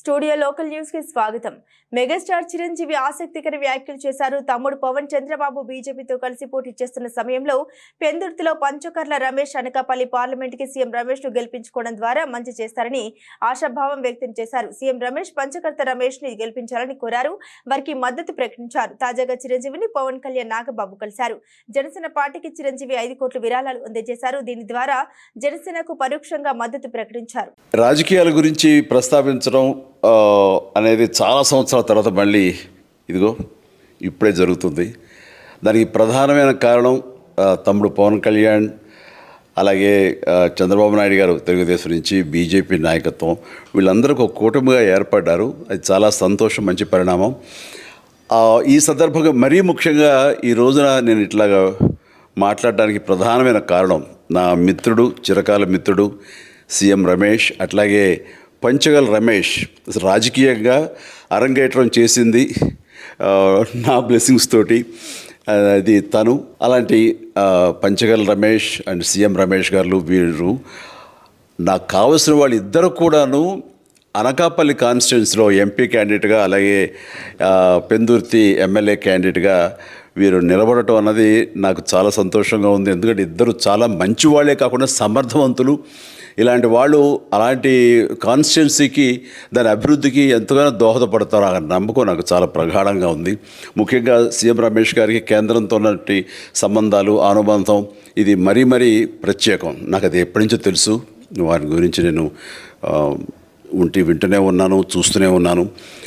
Studio local న్యూస్కి స్వాగతం. Megastar Chiranjeevi ఆసక్తికర వ్యాఖ్యలు చేశారు. తమ్ముడు పవన్ చంద్రబాబు బీజేపీతో కలిసి పోటీ చేస్తున్న సమయంలో పెందుర్తిలో పంచకర్ల రమేష్ అనకాపల్లి పార్లమెంట్కి సీఎం రమేష్ను గెలిపించుకోవడం ద్వారా మంచి చేస్తారని ఆశాభావం వ్యక్తం చేశారు. సీఎం రమేష్ పంచకర్త రమేష్ని గెలిపించాలని కోరారు. వారికి మద్దతు ప్రకటించారు. తాజాగా చిరంజీవిని పవన్ కళ్యాణ్ నాగబాబు కలిశారు. జనసేన పార్టీకి చిరంజీవి ఐదు కోట్ల విరాళాలు అందజేశారు. దీని ద్వారా జనసేనకు పరోక్షంగా మద్దతు ప్రకటించారు. రాజకీయాల గురించి ప్రస్తావించడం అనేది చాలా సంవత్సరాల తర్వాత మళ్ళీ ఇదిగో ఇప్పుడే జరుగుతుంది. దానికి ప్రధానమైన కారణం తమ్ముడు పవన్ కళ్యాణ్ అలాగే చంద్రబాబు నాయుడు గారు తెలుగుదేశం నుంచి బీజేపీ నాయకత్వం వీళ్ళందరూ ఒక కూటమిగా ఏర్పడ్డారు. అది చాలా సంతోషం మంచి పరిణామం. ఈ సందర్భంగా మరీ ముఖ్యంగా ఈ రోజున నేను ఇట్లాగా మాట్లాడడానికి ప్రధానమైన కారణం నా మిత్రుడు చిరకాల మిత్రుడు సీఎం రమేష్ అట్లాగే పంచగల్ రమేష్ రాజకీయంగా అరంగేట్రం చేసింది నా బ్లెస్సింగ్స్ తోటి. అది తను అలాంటి పంచగల్ రమేష్ అండ్ సీఎం రమేష్ గారు వీరు నాకు కావలసిన వాళ్ళు ఇద్దరు కూడాను అనకాపల్లి కాన్స్టిట్యున్సీలో ఎంపీ క్యాండిడేట్గా అలాగే పెందుర్తి ఎమ్మెల్యే క్యాండిడేట్గా వీరు నిలబడటం అన్నది నాకు చాలా సంతోషంగా ఉంది. ఎందుకంటే ఇద్దరు చాలా మంచి వాళ్ళే కాకుండా సమర్థవంతులు. ఇలాంటి వాళ్ళు అలాంటి కాన్స్టిట్యున్సీకి దాని అభివృద్ధికి ఎంతగానో దోహదపడతారు ఆ నమ్మకం నాకు చాలా ప్రగాఢంగా ఉంది. ముఖ్యంగా సీఎం రమేష్ గారికి కేంద్రంతో ఉన్నటువంటి సంబంధాలు అనుబంధం ఇది మరీ మరీ ప్రత్యేకం. నాకు అది ఎప్పటి నుంచో తెలుసు. వారి గురించి నేను ఉంటే ఉంటి వింటూనే ఉన్నాను చూస్తూనే ఉన్నాను.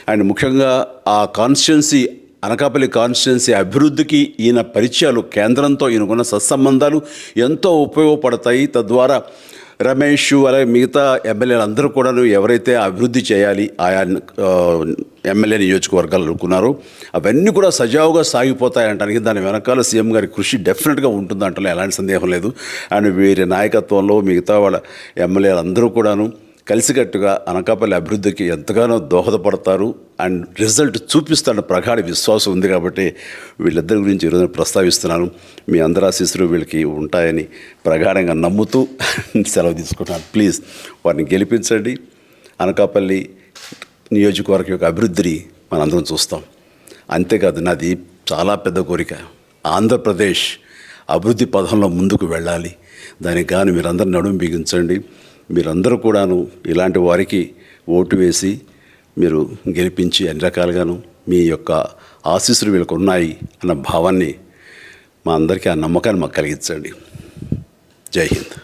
అండ్ ముఖ్యంగా ఆ కాన్స్టిట్యున్సీ అనకాపల్లి కాన్స్టిట్యున్సీ అభివృద్ధికి ఈయన పరిచయాలు కేంద్రంతో ఈయనకున్న సత్సంబంధాలు ఎంతో ఉపయోగపడతాయి. తద్వారా రమేష్ అలాగే మిగతా ఎమ్మెల్యేలు అందరూ కూడాను ఎవరైతే అభివృద్ధి చేయాలి ఆయా ఎమ్మెల్యే నియోజకవర్గాలు అనుకున్నారో అవన్నీ కూడా సజావుగా సాగిపోతాయంటానికి దాని వెనకాల సీఎం గారి కృషి డెఫినెట్గా ఉంటుందంటలో ఎలాంటి సందేహం లేదు. అండ్ వీరి నాయకత్వంలో మిగతా వాళ్ళ ఎమ్మెల్యేలందరూ కూడాను కలిసికట్టుగా అనకాపల్లి అభివృద్ధికి ఎంతగానో దోహదపడతారు. అండ్ రిజల్ట్ చూపిస్తారన్న ప్రగాఢ విశ్వాసం ఉంది కాబట్టి వీళ్ళిద్దరి గురించి ఈరోజు ప్రస్తావిస్తున్నాను. మీ అందరు ఆశీస్సులు వీళ్ళకి ఉంటాయని ప్రగాఢంగా నమ్ముతూ సెలవు తీసుకుంటాను ప్లీజ్ వారిని గెలిపించండి. అనకాపల్లి నియోజకవర్గం యొక్క అభివృద్ధిని మనందరం చూస్తాం. అంతేకాదు నాది చాలా పెద్ద కోరిక. ఆంధ్రప్రదేశ్ అభివృద్ధి పథంలో ముందుకు వెళ్ళాలి. దానికి కానీ మీరందరూ నడుము బిగించండి. మీరందరూ కూడాను ఇలాంటి వారికి ఓటు వేసి మీరు గెలిపించి అన్ని రకాలుగాను మీ యొక్క ఆశీస్సులు వీళ్ళకు ఉన్నాయి అన్న భావాన్ని మా అందరికీ ఆ నమ్మకాన్ని మాకు కలిగించండి. జై హింద్.